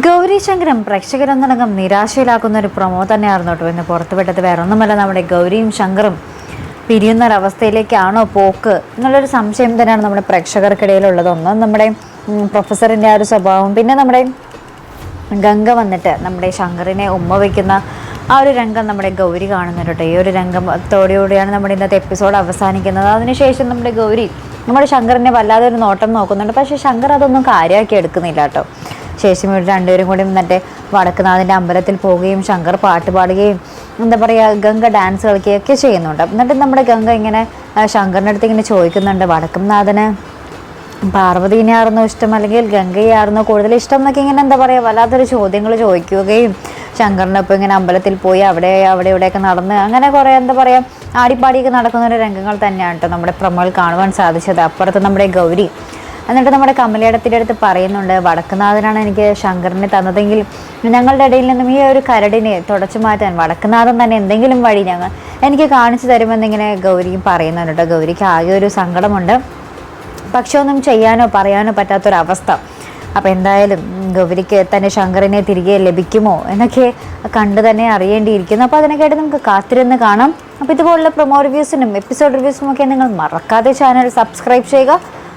ഗൗരി ശങ്കരം പ്രേക്ഷകരൊന്നടങ്കം നിരാശയിലാക്കുന്ന ഒരു പ്രൊമോ തന്നെയായിരുന്നു കേട്ടോ ഇന്ന് പുറത്തുവിട്ടത്. വേറെ ഒന്നുമല്ല നമ്മുടെ ഗൗരിയും ശങ്കറും പിരിയുന്ന ഒരവസ്ഥയിലേക്കാണോ പോക്ക് എന്നുള്ളൊരു സംശയം തന്നെയാണ് നമ്മുടെ പ്രേക്ഷകർക്കിടയിലുള്ളത്. ഒന്ന് നമ്മുടെ പ്രൊഫസറിന്റെ ആ ഒരു സ്വഭാവം പിന്നെ നമ്മുടെ ഗംഗ വന്നിട്ട് നമ്മുടെ ശങ്കറിനെ ഉമ്മ വയ്ക്കുന്ന ആ ഒരു രംഗം നമ്മുടെ ഗൗരി കാണുന്നുണ്ട് ഈ ഒരു രംഗത്തോടുകൂടിയാണ് നമ്മുടെ ഇന്നത്തെ എപ്പിസോഡ് അവസാനിക്കുന്നത്. അതിനുശേഷം നമ്മുടെ ഗൗരി നമ്മുടെ ശങ്കറിനെ വല്ലാതെ ഒരു നോട്ടം നോക്കുന്നുണ്ട്. പക്ഷേ ശങ്കർ അതൊന്നും കാര്യമാക്കി എടുക്കുന്നില്ല കേട്ടോ. ശേഷം ഇവർ രണ്ടുപേരും കൂടി മറ്റേ വടക്കുനാഥിന്റെ അമ്പലത്തിൽ പോവുകയും ശങ്കർ പാട്ട് പാടുകയും എന്താ പറയുക ഗംഗ ഡാൻസ് കളിക്കുകയൊക്കെ ചെയ്യുന്നുണ്ട്. എന്നിട്ട് നമ്മുടെ ഗംഗ ഇങ്ങനെ ശങ്കറിന്റെ അടുത്ത് ഇങ്ങനെ ചോദിക്കുന്നുണ്ട് വടക്കുംനാഥന് പാർവതീനെയായിരുന്നോ ഇഷ്ടം? അല്ലെങ്കിൽ ഗംഗയായിരുന്നോ കൂടുതൽ ഇഷ്ടം? എന്നൊക്കെ ഇങ്ങനെ എന്താ പറയുക വല്ലാത്തൊരു ചോദ്യങ്ങൾ ചോദിക്കുകയും ശങ്കറിനൊപ്പം ഇങ്ങനെ അമ്പലത്തിൽ പോയി അവിടെ അവിടെ ഇവിടെയൊക്കെ നടന്ന് അങ്ങനെ കുറേ എന്താ പറയുക ആടിപ്പാടിയൊക്കെ നടക്കുന്ന ഒരു രംഗങ്ങൾ തന്നെയാണ് കേട്ടോ നമ്മുടെ പ്രമോൾ കാണുവാൻ സാധിച്ചത്. അപ്പുറത്ത് നമ്മുടെ ഗൗരി എന്നിട്ട് നമ്മുടെ കമലയിടത്തിന്റെ അടുത്ത് പറയുന്നുണ്ട് വടക്കുനാഥനാണ് എനിക്ക് ശങ്കറിനെ തന്നതെങ്കിൽ ഞങ്ങളുടെ ഇടയിൽ നിന്നും ഈ ഒരു കരടിനെ തുടച്ചു മാറ്റാൻ വടക്കുനാഥൻ തന്നെ എന്തെങ്കിലും വഴി ഞങ്ങൾ എനിക്ക് കാണിച്ചു തരുമെന്നിങ്ങനെ ഗൗരിയും പറയുന്നുണ്ട് ഗൗരിക്ക് ആകെ ഒരു സങ്കടമുണ്ട്. പക്ഷെ ഒന്നും ചെയ്യാനോ പറയാനോ പറ്റാത്തൊരവസ്ഥ. അപ്പോൾ എന്തായാലും ഗൗരിക്ക് തന്നെ ശങ്കറിനെ തിരികെ ലഭിക്കുമോ എന്നൊക്കെ കണ്ടു തന്നെ അറിയേണ്ടിയിരിക്കുന്നു. അപ്പോൾ അതിനൊക്കെയായിട്ട് നമുക്ക് കാത്തിരുന്ന് കാണാം. അപ്പോൾ ഇതുപോലുള്ള പ്രൊമോ റിവ്യൂസിനും എപ്പിസോഡ് റിവ്യൂസിനും ഒക്കെ നിങ്ങൾ മറക്കാതെ ചാനൽ സബ്സ്ക്രൈബ് ചെയ്യുക.